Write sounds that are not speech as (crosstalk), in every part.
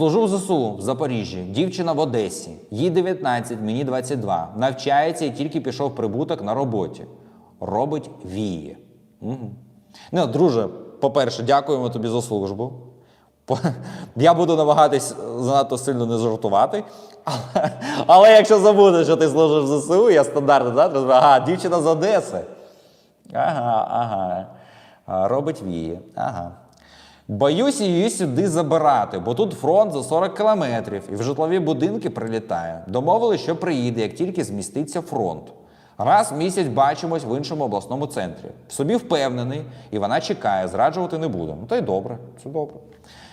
Служу в ЗСУ в Запоріжжі, дівчина в Одесі, їй 19, мені 22. Навчається і тільки пішов прибуток на роботі. Робить віє. Угу. Ну, друже, по-перше, дякуємо тобі за службу. (laughs) Я буду намагатись занадто сильно не жартувати. Але, але якщо забудеш, що ти служиш в ЗСУ, я стандартно, да? розумію, ага, дівчина з Одеси. Ага, ага. Робить вії. Ага. Боюсь її сюди забирати, бо тут фронт за 40 кілометрів і в житлові будинки прилітає. Домовили, що приїде, як тільки зміститься фронт. Раз в місяць бачимось в іншому обласному центрі. Собі впевнений, і вона чекає, зраджувати не буде. Ну та й добре, це добре.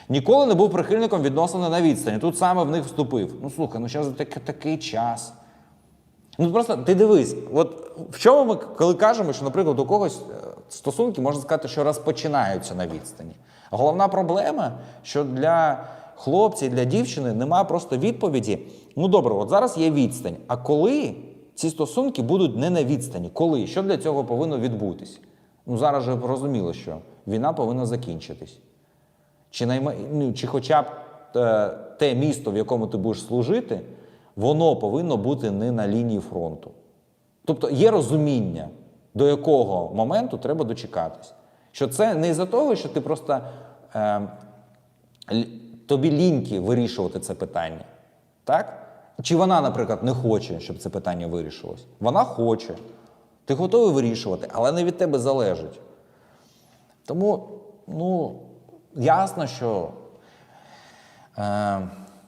Ніколи не був прихильником відносини на відстані. Тут саме в них вступив. Ну слухай, ну зараз так, такий час. Ну просто ти дивись, от в чому ми, коли кажемо, що, наприклад, у когось е, стосунки можна сказати, що розпочинаються на відстані. Головна проблема, що для хлопця і для дівчини немає просто відповіді. Ну добре, от зараз є відстань. А коли ці стосунки будуть не на відстані? Коли? Що для цього повинно відбутись? Ну зараз же зрозуміло, що війна повинна закінчитись. Чи, найма... ну, чи хоча б е, те місто, в якому ти будеш служити, воно повинно бути не на лінії фронту. Тобто є розуміння, до якого моменту треба дочекатись. Що це не із-за того, що ти просто е, тобі ліньки вирішувати це питання. Так? Чи вона, наприклад, не хоче, щоб це питання вирішилось? Вона хоче. Ти готовий вирішувати, але не від тебе залежить. Тому, ну, ясно, що е,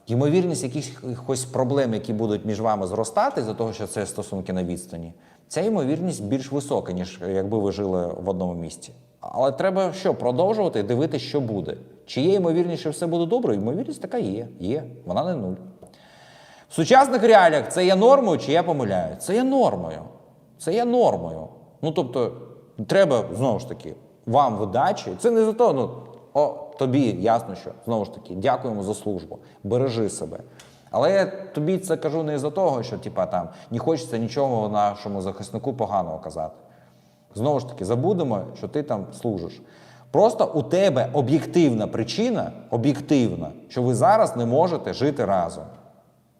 ймовірність якихось проблем, які будуть між вами зростати, за того, що це стосунки на відстані, ця ймовірність більш висока, ніж якби ви жили в одному місці. Але треба що, продовжувати дивитися, що буде. Чи є ймовірність, що все буде добре? Ймовірність така є. Є. Вона не нуль. В сучасних реаліях це є нормою, чи я помиляю? Це є нормою. Це є нормою. Ну тобто, треба знову ж таки вам видачі. Це не за то, ну о, тобі ясно, що знову ж таки, дякуємо за службу, бережи себе. Але я тобі це кажу не із-за того, що типа там не хочеться нічого нашому захиснику поганого казати. Знову ж таки, забудемо, що ти там служиш. Просто у тебе об'єктивна причина, об'єктивна, що ви зараз не можете жити разом.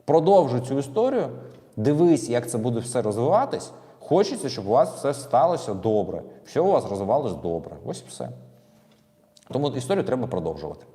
Продовжуй цю історію, дивись, як це буде все розвиватись. Хочеться, щоб у вас все сталося добре, що у вас розвивалось добре. Ось все. Тому історію треба продовжувати.